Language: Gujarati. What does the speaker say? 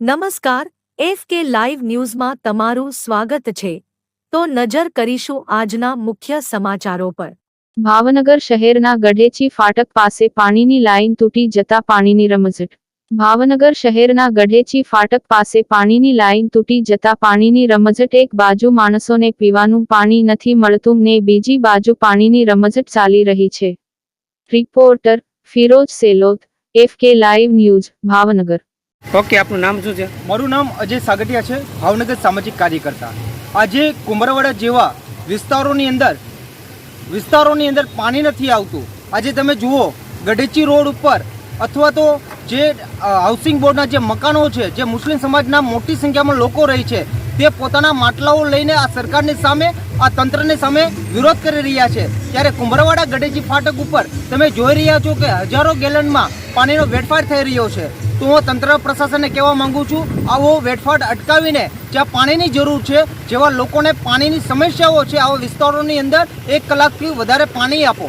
નમસ્કાર, એફ કે લાઈવ ન્યૂઝમાં તમારું સ્વાગત છે. તો નજર કરીશું આજના મુખ્ય સમાચારો પર. ભાવનગર શહેરના ગઢેચી ફાટક પાસે પાણીની લાઈન તૂટી જતા પાણીની રમઝટ. ભાવનગર શહેરના ગઢેચી ફાટક પાસે પાણીની લાઈન તૂટી જતા પાણીની રમઝટ. એક બાજુ માણસોને પીવાનું પાણી નથી મળતું ને બીજી બાજુ પાણીની રમઝટ ચાલી રહી છે. Reporter Firoz Selot, F K live news, Bhavnagar. Okay, આપનું નામ શું છે? મારું નામ અજય સાગટિયા છે, ભાવનગર સામાજિક કાર્યકર્તા. આજે કુંભરવાડા જેવા વિસ્તારોની અંદર વિસ્તારોની અંદર પાણી નથી આવતું. આજે તમે જુઓ, ગઢેચી રોડ ઉપર અથવા તો જે હાઉસિંગ બોર્ડના જે મકાનો છે, જે મુસ્લિમ સમાજના મોટી સંખ્યામાં લોકો રહી છે, તે પોતાના માટલાઓ લઈને આ સરકારની સામે, આ તંત્રની સામે વિરોધ કરી રહ્યા છે. ત્યારે કુંભરવાડા ગઢેચી ફાટક ઉપર તમે જોઈ રહ્યા છો કે હજારો ગેલનમાં પાણીનો વેડફાટ થઈ રહ્યો છે. તો હું તંત્ર પ્રશાસનને કહેવા માંગુ છું, આવો વેડફાટ અટકાવીને જ્યાં પાણીની જરૂર છે, જેવા લોકોને પાણીની સમસ્યાઓ છે, આવા વિસ્તારોની અંદર એક કલાકથી વધારે પાણી આપો.